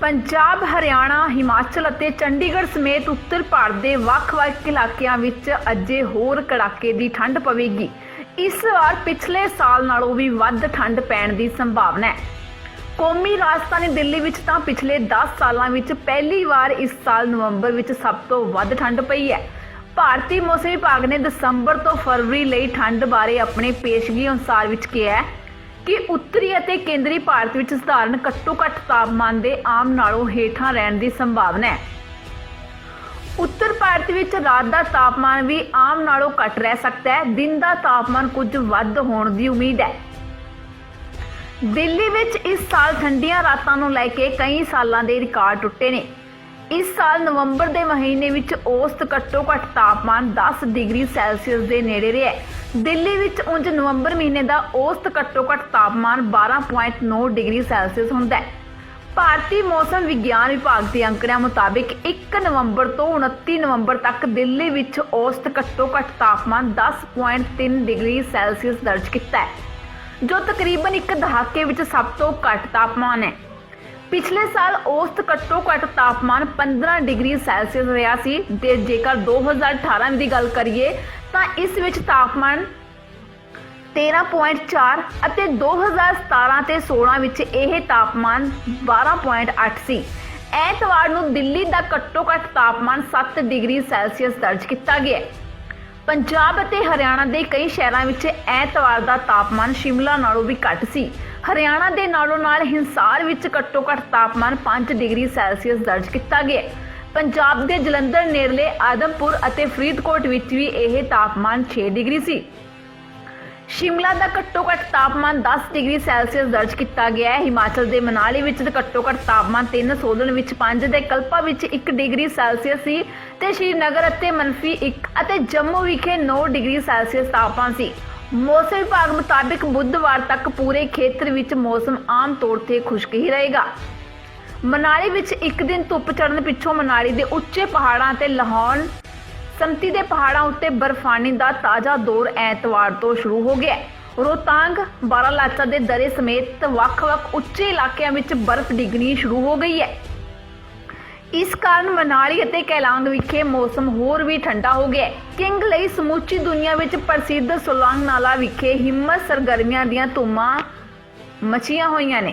ਪੰਜਾਬ, ਹਰਿਆਣਾ, ਹਿਮਾਚਲ ਅਤੇ ਚੰਡੀਗੜ੍ਹ ਸਮੇਤ ਉੱਤਰ ਭਾਰਤ ਦੇ ਵੱਖ-ਵੱਖ ਇਲਾਕਿਆਂ ਵਿੱਚ ਅੱਜੇ ਹੋਰ ਕੜਾਕੇ ਦੀ ਠੰਡ ਪਵੇਗੀ। ਇਸ ਵਾਰ ਪਿਛਲੇ ਸਾਲ ਨਾਲੋਂ ਵੀ ਵੱਧ ਠੰਡ ਪੈਣ ਦੀ ਸੰਭਾਵਨਾ ਹੈ। ਕੌਮੀ ਰਾਜਧਾਨੀ ਦਿੱਲੀ ਵਿੱਚ ਤਾਂ ਪਿਛਲੇ 10 ਸਾਲਾਂ ਵਿੱਚ ਪਹਿਲੀ ਵਾਰ ਇਸ ਸਾਲ ਨਵੰਬਰ ਵਿੱਚ ਸਭ ਤੋਂ ਵੱਧ ਠੰਡ ਪਈ ਹੈ। ਭਾਰਤੀ ਮੌਸਮ ਵਿਭਾਗ ਨੇ ਦਸੰਬਰ ਤੋਂ ਫਰਵਰੀ ਲਈ ਠੰਡ ਬਾਰੇ ਆਪਣੇ ਪੇਸ਼ਗੀ ਅਨੁਸਾਰ ਵਿੱਚ ਕਿਹਾ ਹੈ। ਕਿ ਉੱਤਰੀ ਅਤੇ ਕੇਂਦਰੀ ਭਾਰਤ ਵਿੱਚ ਸਧਾਰਨ ਘੱਟੋ-ਘੱਟ ਤਾਪਮਾਨ ਦੇ ਆਮ ਨਾਲੋਂ ਹੇਠਾਂ ਰਹਿਣ ਦੀ ਸੰਭਾਵਨਾ ਹੈ। ਉੱਤਰ ਭਾਰਤ ਵਿੱਚ ਰਾਤ ਦਾ ਤਾਪਮਾਨ ਵੀ ਆਮ ਨਾਲੋਂ ਘੱਟ ਰਹਿ ਸਕਦਾ ਹੈ। ਦਿਨ ਦਾ ਤਾਪਮਾਨ ਕੁਝ ਵੱਧ ਹੋਣ ਦੀ ਉਮੀਦ ਹੈ। ਦਿੱਲੀ ਵਿੱਚ ਇਸ ਸਾਲ ਠੰਡੀਆਂ ਰਾਤਾਂ ਨੂੰ ਲੈ ਕੇ ਕਈ ਸਾਲਾਂ ਦੇ ਰਿਕਾਰਡ ਟੁੱਟੇ ਨੇ। ਇਸ ਸਾਲ ਨਵੰਬਰ ਦੇ ਮਹੀਨੇ ਵਿੱਚ ਔਸਤ ਘੱਟੋ ਘੱਟ ਤਾਪਮਾਨ 10 ਡਿਗਰੀ ਸੈਲਸੀਅਸ ਦੇ ਨੇੜੇ ਰਿਹਾ ਦਿੱਲੀ ਵਿੱਚ ਉਂਝ ਨਵੰਬਰ ਮਹੀਨੇ ਦਾ ਔਸਤ ਘੱਟੋ ਘੱਟ ਤਾਪਮਾਨ 12.9 ਡਿਗਰੀ ਸੈਲਸੀਅਸ ਹੁੰਦਾ ਹੈ। ਭਾਰਤੀ ਮੌਸਮ ਵਿਗਿਆਨ ਵਿਭਾਗ ਦੇ ਅੰਕੜਿਆਂ ਮੁਤਾਬਿਕ 1 ਨਵੰਬਰ ਤੋਂ 29 ਨਵੰਬਰ ਤੱਕ ਦਿੱਲੀ ਵਿੱਚ ਔਸਤ ਘੱਟੋ ਘੱਟ ਤਾਪਮਾਨ 10.3 ਡਿਗਰੀ ਸੈਲਸੀਅਸ ਦਰਜ ਕੀਤਾ ਹੈ, ਜੋ ਤਕਰੀਬਨ ਇੱਕ ਦਹਾਕੇ ਵਿੱਚ ਸਭ ਤੋਂ ਘੱਟ ਤਾਪਮਾਨ ਹੈ। ਪਿਛਲੇ ਸਾਲ ਔਸਤ ਘੱਟੋ ਘੱਟ ਤਾਪਮਾਨ 15 ਡਿਗਰੀ ਸੈਲਸੀਅਸ ਰਿਹਾ ਸੀ ਤੇ ਜੇਕਰ 2018 ਦੀ ਗੱਲ ਕਰੀਏ ਤਾਂ ਇਸ ਵਿੱਚ ਤਾਪਮਾਨ 13.4 ਅਤੇ 2017 ਤੇ 16 ਵਿੱਚ ਇਹ ਤਾਪਮਾਨ 12.8 ਸੀ। ਐਤਵਾਰ ਨੂੰ ਦਿੱਲੀ ਦਾ ਘੱਟੋ ਘੱਟ ਤਾਪਮਾਨ 7 ਡਿਗਰੀ ਸੈਲਸੀਅਸ ਦਰਜ ਕੀਤਾ ਗਿਆ। ਪੰਜਾਬ ਅਤੇ ਹਰਿਆਣਾ ਦੇ ਕਈ ਸ਼ਹਿਰਾਂ ਵਿੱਚ ਐਤਵਾਰ ਦਾ ਤਾਪਮਾਨ ਸ਼ਿਮਲਾ ਨਾਲੋਂ ਵੀ ਘੱਟ ਸੀ। ਹਰਿਆਣਾ ਦੇ ਨਾਲੋਂ ਨਾਲ ਹਿੰਸਾਰ ਵਿੱਚ ਘੱਟੋ ਘੱਟ ਤਾਪਮਾਨ 5 ਡਿਗਰੀ ਸੈਲਸੀਅਸ ਦਰਜ ਕੀਤਾ ਗਿਆ। ਪੰਜਾਬ ਦੇ ਜਲੰਧਰ, ਨੇੜਲੇ ਆਦਮਪੁਰ ਅਤੇ ਫਰੀਦਕੋਟ ਵਿੱਚ ਵੀ ਇਹ ਤਾਪਮਾਨ 6 ਡਿਗਰੀ ਸੀ। ਸ਼ਿਮਲਾ ਦਾ ਘੱਟੋ ਘੱਟ ਤਾਪਮਾਨ 10 ਡਿਗਰੀ ਸੈਲਸੀਅਸ ਦਰਜ ਕੀਤਾ ਗਿਆ ਹੈ। ਹਿਮਾਚਲ ਦੇ ਮਨਾਲੀ ਵਿੱਚ ਘੱਟੋ ਘੱਟ ਤਾਪਮਾਨ 3 ਸੋਲਨ ਵਿੱਚ 5 ਤੇ ਕਲਪਾ ਵਿੱਚ 1 ਡਿਗਰੀ ਸੈਲਸੀਅਸ ਸੀ ਤੇ ਸ਼੍ਰੀਨਗਰ ਅਤੇ ਮਨਫੀ 1 ਅਤੇ ਜੰਮੂ ਵਿਖੇ 9 ਡਿਗਰੀ ਸੈਲਸੀਅਸ ਤਾਪਮਾਨ ਸੀ। ਮੌਸਮ ਵਿਭਾਗ ਮੁਤਾਬਿਕ ਬੁੱਧਵਾਰ ਤੱਕ ਪੂਰੇ ਖੇਤਰ ਵਿੱਚ ਮੌਸਮ ਆਮ ਤੌਰ ਤੇ ਖੁਸ਼ਕ ਹੀ ਰਹੇਗਾ। ਮਨਾਲੀ ਵਿੱਚ ਇੱਕ ਦਿਨ ਧੁੱਪ ਚੜ੍ਹਨ ਪਿੱਛੋਂ ਮਨਾਲੀ ਦੇ ਉੱਚੇ ਪਹਾੜਾਂ ਤੇ ਲਾਹੌਰ, ਸੰਤੀ ਦੇ ਪਹਾੜਾਂ ਉੱਤੇ ਬਰਫਾਨੀ ਦਾ ਤਾਜ਼ਾ ਦੌਰ ਐਤਵਾਰ ਤੋਂ ਸ਼ੁਰੂ ਹੋ ਗਿਆ। ਹੈ। ਰੋਹਤਾਂਗ, ਬਾਰਾਲਾਚਾ ਦੇ ਦਰੇ ਸਮੇਤ ਵੱਖ-ਵੱਖ ਉੱਚੇ ਇਲਾਕਿਆਂ ਵਿੱਚ ਬਰਫ਼ ਡਿੱਗਣੀ ਸ਼ੁਰੂ ਹੋ ਗਈ ਹੈ। ਇਸ ਕਾਰਨ ਮਨਾਲੀ ਅਤੇ ਕੈਲਾਂਗ ਵਿਖੇ ਮੌਸਮ ਹੋਰ ਵੀ ਠੰਡਾ ਹੋ ਗਿਆ ਕਿੰਗ ਲਈ ਸਮੁੱਚੀ ਦੁਨੀਆ ਵਿੱਚ ਪ੍ਰਸਿੱਧ ਸੋਲਾਂਗ ਨਾਲਾ ਵਿਖੇ ਹਿੰਮਤ ਸਰਗਰਮੀਆਂ ਦੀਆਂ ਧੂਮਾਂ ਮਚੀਆਂ ਹੋਈਆਂ ਨੇ।